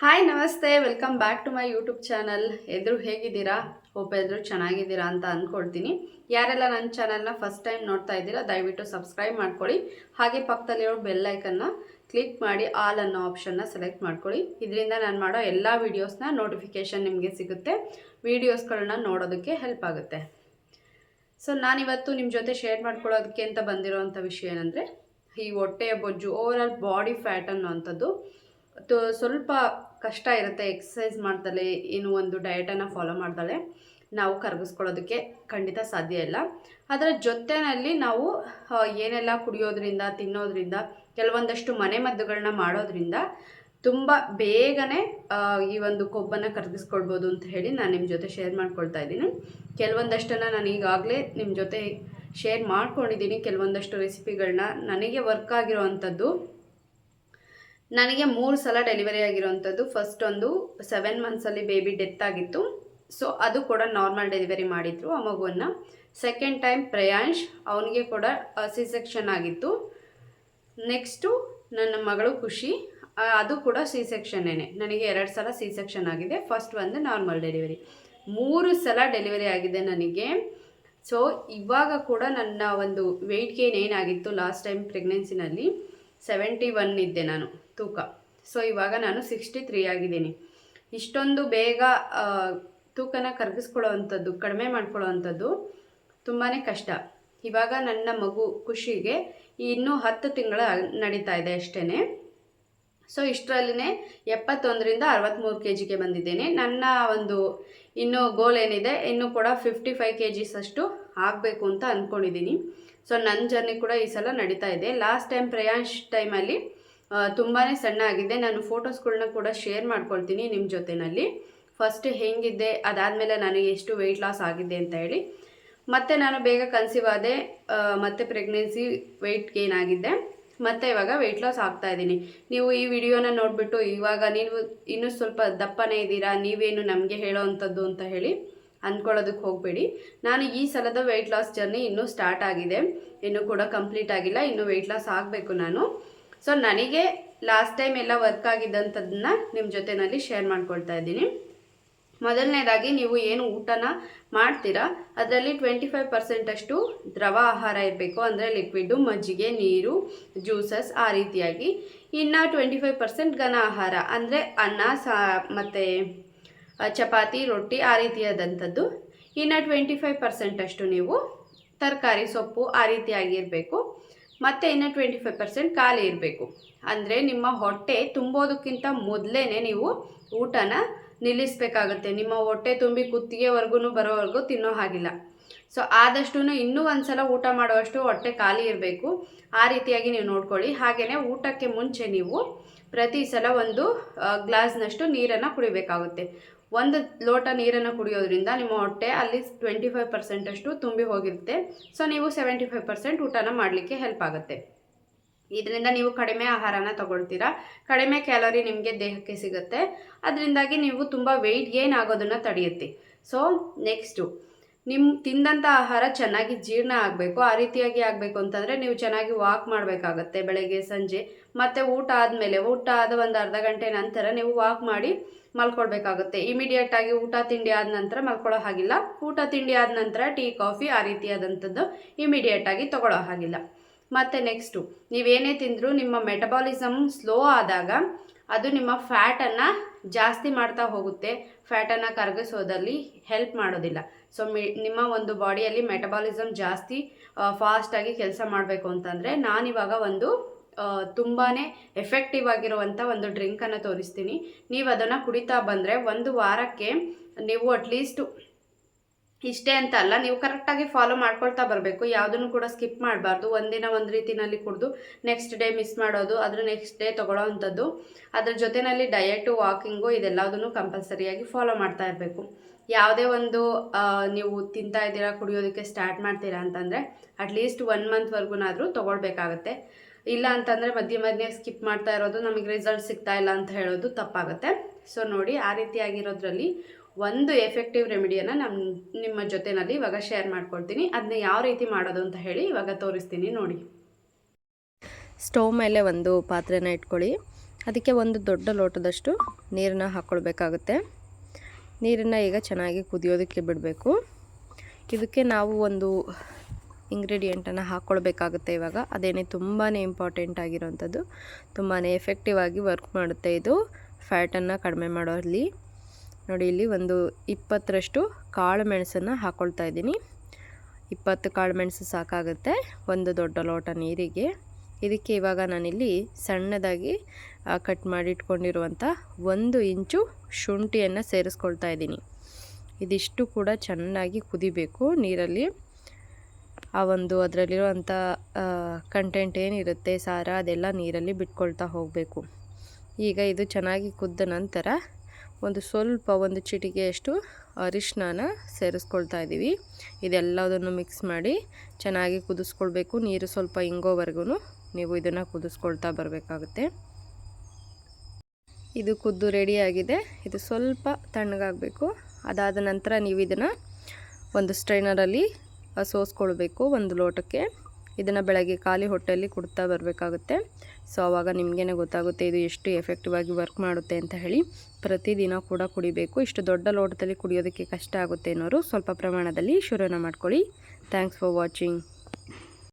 Hi ನಮಸ್ತೆ. Welcome back to my YouTube channel ಎದುರು ಹೇಗಿದ್ದೀರಾ? ಹೋಪ್ ಎದುರು ಚೆನ್ನಾಗಿದ್ದೀರಾ ಅಂತ ಅಂದ್ಕೊಳ್ತೀನಿ ಯಾರೆಲ್ಲ ನನ್ನ ಚಾನಲ್ನ ಫಸ್ಟ್ ಟೈಮ್ ನೋಡ್ತಾ ಇದ್ದೀರಾ, ದಯವಿಟ್ಟು ಸಬ್ಸ್ಕ್ರೈಬ್ ಮಾಡ್ಕೊಳ್ಳಿ. ಹಾಗೆ ಪಕ್ಕದಲ್ಲಿರೋ ಬೆಲ್ ಐಕನ್ನ ಕ್ಲಿಕ್ ಮಾಡಿ ಆಲ್ ಅನ್ನೋ ಆಪ್ಷನ್ನ ಸೆಲೆಕ್ಟ್ ಮಾಡ್ಕೊಳ್ಳಿ. ಇದರಿಂದ ನಾನು ಮಾಡೋ ಎಲ್ಲ ವೀಡಿಯೋಸ್ನ ನೋಟಿಫಿಕೇಷನ್ ನಿಮಗೆ ಸಿಗುತ್ತೆ. ವೀಡಿಯೋಸ್ಗಳನ್ನ ನೋಡೋದಕ್ಕೆ ಹೆಲ್ಪ್ ಆಗುತ್ತೆ. ಸೊ ನಾನಿವತ್ತು ನಿಮ್ಮ ಜೊತೆ ಶೇರ್ ಮಾಡ್ಕೊಳ್ಳೋದಕ್ಕೆ ಅಂತ ಬಂದಿರೋವಂಥ ವಿಷಯ ಏನಂದರೆ, ಈ ಹೊಟ್ಟೆಯ ಬೊಜ್ಜು ಓವರ್ ಆಲ್ ಬಾಡಿ ಫ್ಯಾಟ್ ಅನ್ನೋ ಅಂಥದ್ದು ಸ್ವಲ್ಪ ಕಷ್ಟ ಇರುತ್ತೆ ಎಕ್ಸಸೈಸ್ ಮಾಡ್ದಲೆ, ಏನು ಒಂದು ಡಯಟನ್ನು ಫಾಲೋ ಮಾಡ್ದಲೆ ನಾವು ಕರಗಿಸ್ಕೊಳ್ಳೋದಕ್ಕೆ ಖಂಡಿತ ಸಾಧ್ಯ ಇಲ್ಲ. ಅದರ ಜೊತೆಯಲ್ಲಿ ನಾವು ಏನೆಲ್ಲ ಕುಡಿಯೋದ್ರಿಂದ, ತಿನ್ನೋದ್ರಿಂದ, ಕೆಲವೊಂದಷ್ಟು ಮನೆ ಮದ್ದುಗಳನ್ನ ಮಾಡೋದ್ರಿಂದ ತುಂಬ ಬೇಗನೆ ಈ ಒಂದು ಕೊಬ್ಬನ್ನು ಕರಗಿಸ್ಕೊಳ್ಬೋದು ಅಂತ ಹೇಳಿ ನಾನು ನಿಮ್ಮ ಜೊತೆ ಶೇರ್ ಮಾಡ್ಕೊಳ್ತಾ ಇದ್ದೀನಿ. ಕೆಲವೊಂದಷ್ಟನ್ನು ನಾನು ಈಗಾಗಲೇ ನಿಮ್ಮ ಜೊತೆ ಶೇರ್ ಮಾಡ್ಕೊಂಡಿದ್ದೀನಿ. ಕೆಲವೊಂದಷ್ಟು ರೆಸಿಪಿಗಳನ್ನ ನನಗೆ ವರ್ಕ್ ಆಗಿರೋವಂಥದ್ದು ನನಗೆ ಮೂರು ಸಲ ಡೆಲಿವರಿ ಆಗಿರೋವಂಥದ್ದು. ಫಸ್ಟ್ ಒಂದು ಸೆವೆನ್ ಮಂತ್ಸಲ್ಲಿ ಬೇಬಿ ಡೆತ್ ಆಗಿತ್ತು. ಸೊ ಅದು ಕೂಡ ನಾರ್ಮಲ್ ಡೆಲಿವರಿ ಮಾಡಿದ್ರು ಆ ಮಗುವನ್ನು. ಸೆಕೆಂಡ್ ಟೈಮ್ ಪ್ರಯಾಂಶ್ ಅವನಿಗೆ ಕೂಡ ಸಿ ಸೆಕ್ಷನ್ ಆಗಿತ್ತು. ನೆಕ್ಸ್ಟು ನನ್ನ ಮಗಳು ಖುಷಿ. ಅದು ಕೂಡ ಸಿ ಸೆಕ್ಷನ್ನೇನೆ ನನಗೆ ಎರಡು ಸಲ ಸಿ ಸೆಕ್ಷನ್ ಆಗಿದೆ. ಫಸ್ಟ್ ಒಂದು ನಾರ್ಮಲ್ ಡೆಲಿವರಿ ಮೂರು ಸಲ ಡೆಲಿವರಿ ಆಗಿದೆ ನನಗೆ. ಸೊ ಇವಾಗ ಕೂಡ ನನ್ನ ಒಂದು ವೆಯ್ಟ್ ಗೇನ್ ಏನಾಗಿತ್ತು ಲಾಸ್ಟ್ ಟೈಮ್ ಪ್ರೆಗ್ನೆನ್ಸಿನಲ್ಲಿ ಸೆವೆಂಟಿ ಒನ್ ಇದ್ದೆ ನಾನು, ತೂಕ. ಸೊ ಇವಾಗ ನಾನು ಸಿಕ್ಸ್ಟಿ ತ್ರೀ ಆಗಿದ್ದೀನಿ. ಇಷ್ಟೊಂದು ಬೇಗ ತೂಕನ ಕರಗಿಸ್ಕೊಳ್ಳೋ ಅಂಥದ್ದು ಕಡಿಮೆ ಮಾಡ್ಕೊಳ್ಳೋ ಅಂಥದ್ದು ತುಂಬಾ ಕಷ್ಟ. ಇವಾಗ ನನ್ನ ಮಗು ಖುಷಿಗೆ ಇನ್ನೂ ಹತ್ತು ತಿಂಗಳ ನಡೀತಾ ಇದೆ ಅಷ್ಟೇ ಸೊ ಇಷ್ಟರಲ್ಲೇ ಎಪ್ಪತ್ತೊಂದರಿಂದ ಅರವತ್ತ್ಮೂರು ಕೆ ಜಿಗೆ ಬಂದಿದ್ದೇನೆ. ನನ್ನ ಒಂದು ಇನ್ನು ಗೋಲ್ ಏನಿದೆ, ಇನ್ನೂ ಕೂಡ ಫಿಫ್ಟಿ ಫೈವ್ ಕೆ ಜಿಸ್ ಅಷ್ಟು ಆಗಬೇಕು ಅಂತ ಅಂದ್ಕೊಂಡಿದ್ದೀನಿ ಸೊ ನನ್ನ ಜರ್ನಿ ಕೂಡ ಈ ಸಲ ನಡೀತಾ ಇದೆ. ಲಾಸ್ಟ್ ಟೈಮ್ ಪ್ರಯಾಣ್ ಟೈಮಲ್ಲಿ ತುಂಬಾ ಸಣ್ಣ ಆಗಿದೆ ನಾನು ಫೋಟೋಸ್ಗಳನ್ನ ಕೂಡ ಶೇರ್ ಮಾಡ್ಕೊಳ್ತೀನಿ ನಿಮ್ಮ ಜೊತೆನಲ್ಲಿ. ಫಸ್ಟ್ ಹೆಂಗಿದ್ದೆ ಅದಾದಮೇಲೆ ನನಗೆ ಎಷ್ಟು ವೆಯ್ಟ್ ಲಾಸ್ ಆಗಿದೆ ಅಂತ ಹೇಳಿ. ಮತ್ತೆ ನಾನು ಬೇಗ ಕನ್ಸೀವ್ ಆದೆ ಮತ್ತೆ ಪ್ರೆಗ್ನೆನ್ಸಿ ವೆಯ್ಟ್ ಗೇನ್ ಆಗಿದ್ದೆ ಮತ್ತೆ ಇವಾಗ ವೆಯ್ಟ್ ಲಾಸ್ ಆಗ್ತಾ ಇದ್ದೀನಿ. ನೀವು ಈ ವಿಡಿಯೋನ ನೋಡಿಬಿಟ್ಟು ಇವಾಗ ನೀವು ಇನ್ನೂ ಸ್ವಲ್ಪ ದಪ್ಪನೇ ಇದ್ದೀರಾ, ನೀವೇನು ನಮಗೆ ಹೇಳೋ ಅಂಥದ್ದು ಅಂತ ಹೇಳಿ. ಅಂದ್ಕೊಳ್ಳೋದಕ್ಕೆ ಹೋಗಬೇಡಿ. ನಾನು ಈ ಸಲದ ವೆಯ್ಟ್ ಲಾಸ್ ಜರ್ನಿ ಇನ್ನೂ ಸ್ಟಾರ್ಟ್ ಆಗಿದೆ. ಇನ್ನೂ ಕೂಡ ಕಂಪ್ಲೀಟ್ ಆಗಿಲ್ಲ. ಇನ್ನೂ ವೆಯ್ಟ್ ಲಾಸ್ ಆಗಬೇಕು ನಾನು. ಸೊ ನನಗೆ ಲಾಸ್ಟ್ ಟೈಮ್ ಎಲ್ಲ ವರ್ಕ್ ಆಗಿದ್ದಂಥದ್ದನ್ನ ನಿಮ್ಮ ಜೊತೆನಲ್ಲಿ ಶೇರ್ ಮಾಡ್ಕೊಳ್ತಾ ಇದ್ದೀನಿ. ಮೊದಲನೇದಾಗಿ ನೀವು ಏನು ಊಟನ ಮಾಡ್ತೀರಾ? ಅದರಲ್ಲಿ ಟ್ವೆಂಟಿ ಫೈವ್ ಪರ್ಸೆಂಟಷ್ಟು ದ್ರವ ಆಹಾರ ಇರಬೇಕು. ಅಂದರೆ ಲಿಕ್ವಿಡು ಮಜ್ಜಿಗೆ, ನೀರು ಜ್ಯೂಸಸ್ ಆ ರೀತಿಯಾಗಿ. ಇನ್ನು ಟ್ವೆಂಟಿ ಫೈವ್ ಪರ್ಸೆಂಟ್ ಘನ ಆಹಾರ. ಅಂದರೆ ಅನ್ನ, ಸಾ ಮತ್ತು ಚಪಾತಿ, ರೊಟ್ಟಿ ಆ ರೀತಿಯಾದಂಥದ್ದು. ಇನ್ನು ಟ್ವೆಂಟಿ ಫೈವ್ ಪರ್ಸೆಂಟಷ್ಟು ನೀವು ತರಕಾರಿ, ಸೊಪ್ಪು ಆ ರೀತಿಯಾಗಿರಬೇಕು ಮತ್ತು ಇನ್ನು ಟ್ವೆಂಟಿ ಫೈವ್ ಪರ್ಸೆಂಟ್ ಖಾಲಿ ಇರಬೇಕು. ಅಂದರೆ ನಿಮ್ಮ ಹೊಟ್ಟೆ ತುಂಬೋದಕ್ಕಿಂತ ಮೊದಲೇ ನೀವು ಊಟನ ನಿಲ್ಲಿಸಬೇಕಾಗುತ್ತೆ. ನಿಮ್ಮ ಹೊಟ್ಟೆ ತುಂಬಿ ಕುತ್ತಿಗೆವರೆಗೂ ಬರೋವರೆಗೂ ತಿನ್ನೋ ಹಾಗಿಲ್ಲ. ಸೊ ಆದಷ್ಟು ಇನ್ನೂ ಒಂದ್ಸಲ ಊಟ ಮಾಡುವಷ್ಟು ಹೊಟ್ಟೆ ಖಾಲಿ ಇರಬೇಕು. ಆ ರೀತಿಯಾಗಿ ನೀವು ನೋಡ್ಕೊಳ್ಳಿ. ಹಾಗೆಯೇ ಊಟಕ್ಕೆ ಮುಂಚೆ ನೀವು ಪ್ರತಿ ಸಲ ಒಂದು ಗ್ಲಾಸ್ನಷ್ಟು ನೀರನ್ನು ಕುಡಿಬೇಕಾಗುತ್ತೆ. ಒಂದು ಲೋಟ ನೀರನ್ನು ಕುಡಿಯೋದ್ರಿಂದ ನಿಮ್ಮ ಹೊಟ್ಟೆ ಅಲ್ಲಿ ಟ್ವೆಂಟಿ ಫೈವ್ ಪರ್ಸೆಂಟಷ್ಟು ತುಂಬಿ ಹೋಗಿರುತ್ತೆ. ಸೊ ನೀವು ಸೆವೆಂಟಿ ಫೈವ್ ಪರ್ಸೆಂಟ್ ಊಟನ ಮಾಡಲಿಕ್ಕೆ ಹೆಲ್ಪ್ ಆಗುತ್ತೆ. ಇದರಿಂದ ನೀವು ಕಡಿಮೆ ಆಹಾರನ ತಗೊಳ್ತೀರಾ. ಕಡಿಮೆ ಕ್ಯಾಲೋರಿ ನಿಮಗೆ ದೇಹಕ್ಕೆ ಸಿಗುತ್ತೆ. ಅದರಿಂದಾಗಿ ನೀವು ತುಂಬ ವೆಯ್ಟ್ ಗೇನ್ ಆಗೋದನ್ನು ತಡೆಯುತ್ತೆ. ಸೊ ನೆಕ್ಸ್ಟು ನಿಮ್ಮ ತಿಂದಂಥ ಆಹಾರ ಚೆನ್ನಾಗಿ ಜೀರ್ಣ ಆಗಬೇಕು, ಆ ರೀತಿಯಾಗಿ ಆಗಬೇಕು ಅಂತಂದರೆ ನೀವು ಚೆನ್ನಾಗಿ ವಾಕ್ ಮಾಡಬೇಕಾಗತ್ತೆ ಬೆಳಗ್ಗೆ, ಸಂಜೆ. ಮತ್ತು ಊಟ ಆದಮೇಲೆ, ಊಟ ಆದ ಒಂದು ಅರ್ಧ ಗಂಟೆ ನಂತರ ನೀವು ವಾಕ್ ಮಾಡಿ ಮಲ್ಕೊಳ್ಬೇಕಾಗುತ್ತೆ. ಇಮಿಡಿಯೇಟ್ ಆಗಿ ಊಟ ತಿಂಡಿ ಆದ ನಂತರ ಮಲ್ಕೊಳ್ಳೋ ಹಾಗಿಲ್ಲ. ಊಟ ತಿಂಡಿ ಆದ ನಂತರ ಟೀ, ಕಾಫಿ ಆ ರೀತಿಯಾದಂಥದ್ದು ಇಮಿಡಿಯೇಟ್ ಆಗಿ ತಗೊಳ್ಳೋ ಹಾಗಿಲ್ಲ. ಮತ್ತು ನೆಕ್ಸ್ಟು ನೀವೇನೇ ತಿಂದರೂ ನಿಮ್ಮ ಮೆಟಬಾಲಿಸಮ್ ಸ್ಲೋ ಆದಾಗ ಅದು ನಿಮ್ಮ ಫ್ಯಾಟನ್ನು ಜಾಸ್ತಿ ಮಾಡ್ತಾ ಹೋಗುತ್ತೆ. ಫ್ಯಾಟನ್ನು ಕರಗಿಸೋದಲ್ಲಿ ಹೆಲ್ಪ್ ಮಾಡೋದಿಲ್ಲ. ಸೊ ಮಿ, ನಿಮ್ಮ ಒಂದು ಬಾಡಿಯಲ್ಲಿ ಮೆಟಬಾಲಿಸಮ್ ಜಾಸ್ತಿ ಫಾಸ್ಟಾಗಿ ಕೆಲಸ ಮಾಡಬೇಕು ಅಂತಂದರೆ ನಾನಿವಾಗ ಒಂದು ತುಂಬಾ ಎಫೆಕ್ಟಿವ್ ಆಗಿರುವಂಥ ಒಂದು ಡ್ರಿಂಕನ್ನು ತೋರಿಸ್ತೀನಿ. ನೀವು ಅದನ್ನು ಕುಡಿತಾ ಬಂದರೆ ಒಂದು ವಾರಕ್ಕೆ ನೀವು ಅಟ್ಲೀಸ್ಟು ಇಷ್ಟೇ ಅಂತ ಅಲ್ಲ, ನೀವು ಕರೆಕ್ಟಾಗಿ ಫಾಲೋ ಮಾಡ್ಕೊಳ್ತಾ ಬರಬೇಕು. ಯಾವುದನ್ನು ಕೂಡ ಸ್ಕಿಪ್ ಮಾಡಬಾರ್ದು. ಒಂದಿನ ಒಂದು ರೀತಿನಲ್ಲಿ ಕುಡಿದು ನೆಕ್ಸ್ಟ್ ಡೇ ಮಿಸ್ ಮಾಡೋದು ಅದ್ರ ನೆಕ್ಸ್ಟ್ ಡೇ ತೊಗೊಳ್ಳೋ ಅಂಥದ್ದು. ಅದ್ರ ಜೊತೆಯಲ್ಲಿ ಡಯಟು ವಾಕಿಂಗು ಇದೆಲ್ಲದನ್ನು ಕಂಪಲ್ಸರಿಯಾಗಿ ಫಾಲೋ ಮಾಡ್ತಾ ಇರಬೇಕು. ಯಾವುದೇ ಒಂದು ನೀವು ತಿಂತಾ ಇದ್ದೀರಾ, ಕುಡಿಯೋದಕ್ಕೆ ಸ್ಟಾರ್ಟ್ ಮಾಡ್ತೀರಾ ಅಂತಂದರೆ ಅಟ್ಲೀಸ್ಟ್ ಒನ್ ಮಂತ್ವರೆಗೂನಾದರೂ ತೊಗೊಳ್ಬೇಕಾಗತ್ತೆ. ಇಲ್ಲ ಅಂತಂದರೆ ಮಧ್ಯೆ ಮಧ್ಯೆ ಸ್ಕಿಪ್ ಮಾಡ್ತಾ ಇರೋದು, ನಮಗೆ ರಿಸಲ್ಟ್ ಸಿಗ್ತಾ ಇಲ್ಲ ಅಂತ ಹೇಳೋದು ತಪ್ಪಾಗುತ್ತೆ. ಸೊ ನೋಡಿ, ಆ ರೀತಿಯಾಗಿರೋದ್ರಲ್ಲಿ ಒಂದು ಎಫೆಕ್ಟಿವ್ ರೆಮಿಡಿಯನ್ನು ನಮ್ಮ ನಿಮ್ಮ ಜೊತೆನಲ್ಲಿ ಇವಾಗ ಶೇರ್ ಮಾಡ್ಕೊಳ್ತೀನಿ. ಅದನ್ನ ಯಾವ ರೀತಿ ಮಾಡೋದು ಅಂತ ಹೇಳಿ ಇವಾಗ ತೋರಿಸ್ತೀನಿ, ನೋಡಿ. ಸ್ಟವ್ ಮೇಲೆ ಒಂದು ಪಾತ್ರೆನ ಇಟ್ಕೊಳ್ಳಿ. ಅದಕ್ಕೆ ಒಂದು ದೊಡ್ಡ ಲೋಟದಷ್ಟು ನೀರನ್ನ ಹಾಕ್ಕೊಳ್ಬೇಕಾಗುತ್ತೆ ನೀರನ್ನು ಈಗ ಚೆನ್ನಾಗಿ ಕುದಿಯೋದಕ್ಕೆ ಬಿಡಬೇಕು. ಇದಕ್ಕೆ ನಾವು ಒಂದು ಇಂಗ್ರೀಡಿಯೆಂಟನ್ನು ಹಾಕ್ಕೊಳ್ಬೇಕಾಗುತ್ತೆ ಇವಾಗ. ಅದೇನೇ ತುಂಬಾ ಇಂಪಾರ್ಟೆಂಟ್ ಆಗಿರೋವಂಥದ್ದು ತುಂಬಾ ಎಫೆಕ್ಟಿವ್ ಆಗಿ ವರ್ಕ್ ಮಾಡುತ್ತೆ ಇದು. ಫ್ಯಾಟನ್ನು ಕಡಿಮೆ ಮಾಡೋಲ್ಲಿ ನೋಡಿ, ಇಲ್ಲಿ ಒಂದು ಇಪ್ಪತ್ತರಷ್ಟು ಕಾಳು ಮೆಣಸನ್ನು ಹಾಕ್ಕೊಳ್ತಾ ಇದ್ದೀನಿ. ಇಪ್ಪತ್ತು ಕಾಳು ಮೆಣಸು ಸಾಕಾಗುತ್ತೆ, ಒಂದು ದೊಡ್ಡ ಲೋಟ ನೀರಿಗೆ. ಇದಕ್ಕೆ ಇವಾಗ ನಾನಿಲ್ಲಿ ಸಣ್ಣದಾಗಿ ಕಟ್ ಮಾಡಿ ಇಟ್ಕೊಂಡಿರುವಂಥ ಒಂದು ಇಂಚು ಶುಂಠಿಯನ್ನು ಸೇರಿಸ್ಕೊಳ್ತಾ ಇದ್ದೀನಿ. ಇದಿಷ್ಟು ಕೂಡ ಚೆನ್ನಾಗಿ ಕುದಿಬೇಕು ನೀರಲ್ಲಿ. ಆ ಒಂದು ಅದರಲ್ಲಿರುವಂಥ ಕಂಟೆಂಟ್ ಏನಿರುತ್ತೆ, ಸಾರ ಅದೆಲ್ಲ ನೀರಲ್ಲಿ ಬಿಟ್ಕೊಳ್ತಾ ಹೋಗಬೇಕು. ಈಗ ಇದು ಚೆನ್ನಾಗಿ ಕುದ್ದ ನಂತರ ಒಂದು ಸ್ವಲ್ಪ ಒಂದು ಚಿಟಿಕೆಯಷ್ಟು ಅರಿಶಿನ ಸೇರಿಸ್ಕೊಳ್ತಾ ಇದ್ದೀವಿ. ಇದೆಲ್ಲದನ್ನು ಮಿಕ್ಸ್ ಮಾಡಿ ಚೆನ್ನಾಗಿ ಕುದಿಸ್ಕೊಳ್ಬೇಕು. ನೀರು ಸ್ವಲ್ಪ ಇಂಗೋವರೆಗೂ ನೀವು ಇದನ್ನು ಕುದಿಸ್ಕೊಳ್ತಾ ಬರಬೇಕಾಗುತ್ತೆ. ಇದು ಕುದ್ದು ರೆಡಿಯಾಗಿದೆ ಇದು ಸ್ವಲ್ಪ ತಣ್ಣಗಾಗಬೇಕು. ಅದಾದ ನಂತರ ನೀವು ಇದನ್ನು ಒಂದು ಸ್ಟ್ರೈನರಲ್ಲಿ ಸೋಸ್ಕೊಳ್ಬೇಕು ಒಂದು ಲೋಟಕ್ಕೆ. ಇದನ್ನು ಬೆಳಗ್ಗೆ ಖಾಲಿ ಹೊಟ್ಟೆಯಲ್ಲಿ ಕುಡ್ತಾ ಬರಬೇಕಾಗುತ್ತೆ. ಸೊ ಆವಾಗ ನಿಮಗೇನೆ ಗೊತ್ತಾಗುತ್ತೆ ಇದು ಎಷ್ಟು ಎಫೆಕ್ಟಿವ್ ಆಗಿ ವರ್ಕ್ ಮಾಡುತ್ತೆ ಅಂತ ಹೇಳಿ. ಪ್ರತಿದಿನ ಕೂಡ ಕುಡಿಬೇಕು. ಇಷ್ಟು ದೊಡ್ಡ ಲೋಟದಲ್ಲಿ ಕುಡಿಯೋದಕ್ಕೆ ಕಷ್ಟ ಆಗುತ್ತೆ ಅನ್ನೋರು ಸ್ವಲ್ಪ ಪ್ರಮಾಣದಲ್ಲಿ ಶುರುನ ಮಾಡ್ಕೊಳ್ಳಿ. Thanks for watching